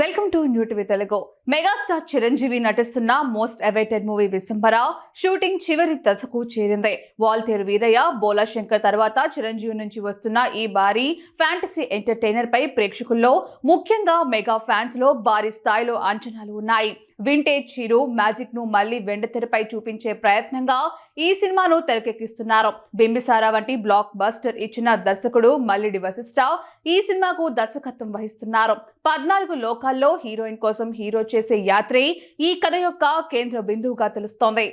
Welcome to new TV Telugu megastar Chiranjeevi నటిస్తున్న most awaited movie Vishwambhara shooting చివరి దశకు చేరింది. వాల్తేరు వీరయ్య బోలా శంకర్ తర్వాత చిరంజీవి నుంచి వస్తున్న ఈ భారీ ఫ్యాంటసీ ఎంటర్టైనర్ పై ప్రేక్షకుల్లో ముఖ్యంగా మెగా ఫ్యాన్స్లో భారీ స్థాయిలో అంచనాలు ఉన్నాయి. వింటేజ్ హీరో మ్యాజిక్ను మళ్ళీ వెండితెరపై చూపించే ప్రయత్నంగా ఈ సినిమాను తెరకెక్కిస్తున్నారు. బింబిసారా వంటి బ్లాక్ బస్టర్ ఇచ్చిన దర్శకుడు మల్లిడి వశిష్ఠ ఈ సినిమాకు దర్శకత్వం వహిస్తున్నారు. పద్నాలుగు లోకాల్లో హీరోయిన్ కోసం హీరో చేసే యాత్రే ఈ కథ యొక్క కేంద్ర బిందువుగా తెలుస్తోంది.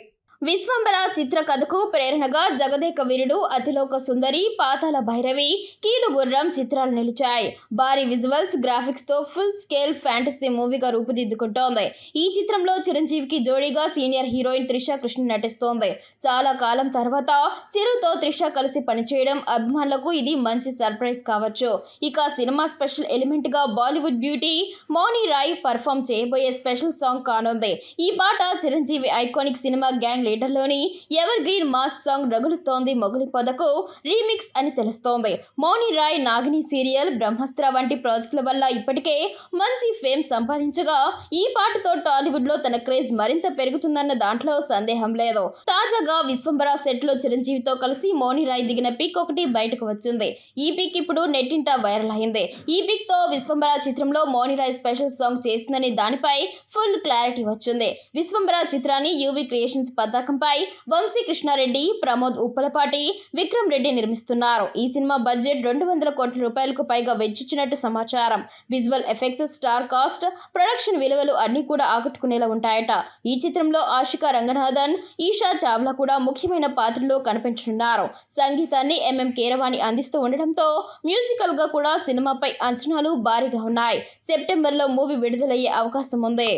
విశ్వంబర చిత్ర కథకు ప్రేరణగా జగదేక వీరుడు అతిలోక సుందరి పాతాల భైరవి కీలు గుర్రం చిత్రాలు నిలిచాయి. భారీ విజువల్స్ గ్రాఫిక్స్తో ఫుల్ స్కేల్ ఫ్యాంటసీ మూవీగా రూపుదిద్దుకుంటోంది. ఈ చిత్రంలో చిరంజీవికి జోడీగా సీనియర్ హీరోయిన్ త్రిష కృష్ణ నటిస్తోంది. చాలా కాలం తర్వాత చిరుతో త్రిష కలిసి పనిచేయడం అభిమానులకు ఇది మంచి సర్ప్రైజ్ కావచ్చు. ఇక cinema special ఎలిమెంట్గా Bollywood beauty Mouni Roy perform చేయబోయే స్పెషల్ సాంగ్ కానుంది. ఈ పాట చిరంజీవి ఐకానిక్ సినిమా గ్యాంగ్ లీడర్లోని ఎవర్ గ్రీన్ మాస్ సాంగ్ రగులుతోంది మొగలి పొదకు రీమిక్స్ అని తెలుస్తోంది. మౌని రాయ్ నాగిని సీరియల్ బ్రహ్మాస్త్ర వంటి ప్రాజెక్టుల వల్ల ఇప్పటికే మంచి ఫేమ్ సంపాదించగా ఈ పాటతో టాలీవుడ్లో తన క్రేజ్ మరింత పెరుగుతుందన్న దాంట్లో సందేహం లేదు. తాజాగా విశ్వంబర సెట్లో చిరంజీవితో కలిసి మౌని రాయ్ దిగిన పిక్ ఒకటి బయటకు వచ్చింది. ఈ పిక్ ఇప్పుడు నెట్టింట వైరల్ అయింది. ఈ పిక్తో విశ్వంబర చిత్రంలో మౌని రాయ్ స్పెషల్ సాంగ్ చేస్తుందని దానిపై ఫుల్ క్లారిటీ వచ్చింది. విశ్వంబర చిత్రాన్ని యూవి క్రియేషన్స్ పతాకంపై వంశీ కృష్ణారెడ్డి ప్రమోద్ ఉప్పలపాటి విక్రమ్ రెడ్డి నిర్మిస్తున్నారు. ఈ సినిమా బడ్జెట్ రెండు వందల కోట్ల రూపాయలకు పైగా వెచ్చించినట్టు సమాచారం. Visual effects star cast production విలువలు అన్ని కూడా ఆకట్టుకునేలా ఉంటాయట. ఈ చిత్రంలో ఆషికా రంగనాథన్ ఈషా చావ్లా కూడా ముఖ్యమైన పాత్రలో కనిపించనున్నారు. సంగీతాన్ని ఎంఎం కేరవాణి అందిస్తూ ఉండడంతో మ్యూజికల్గా కూడా సినిమాపై అంచనాలు భారీగా ఉన్నాయి. సెప్టెంబర్లో మూవీ విడుదలయ్యే అవకాశం ఉంది.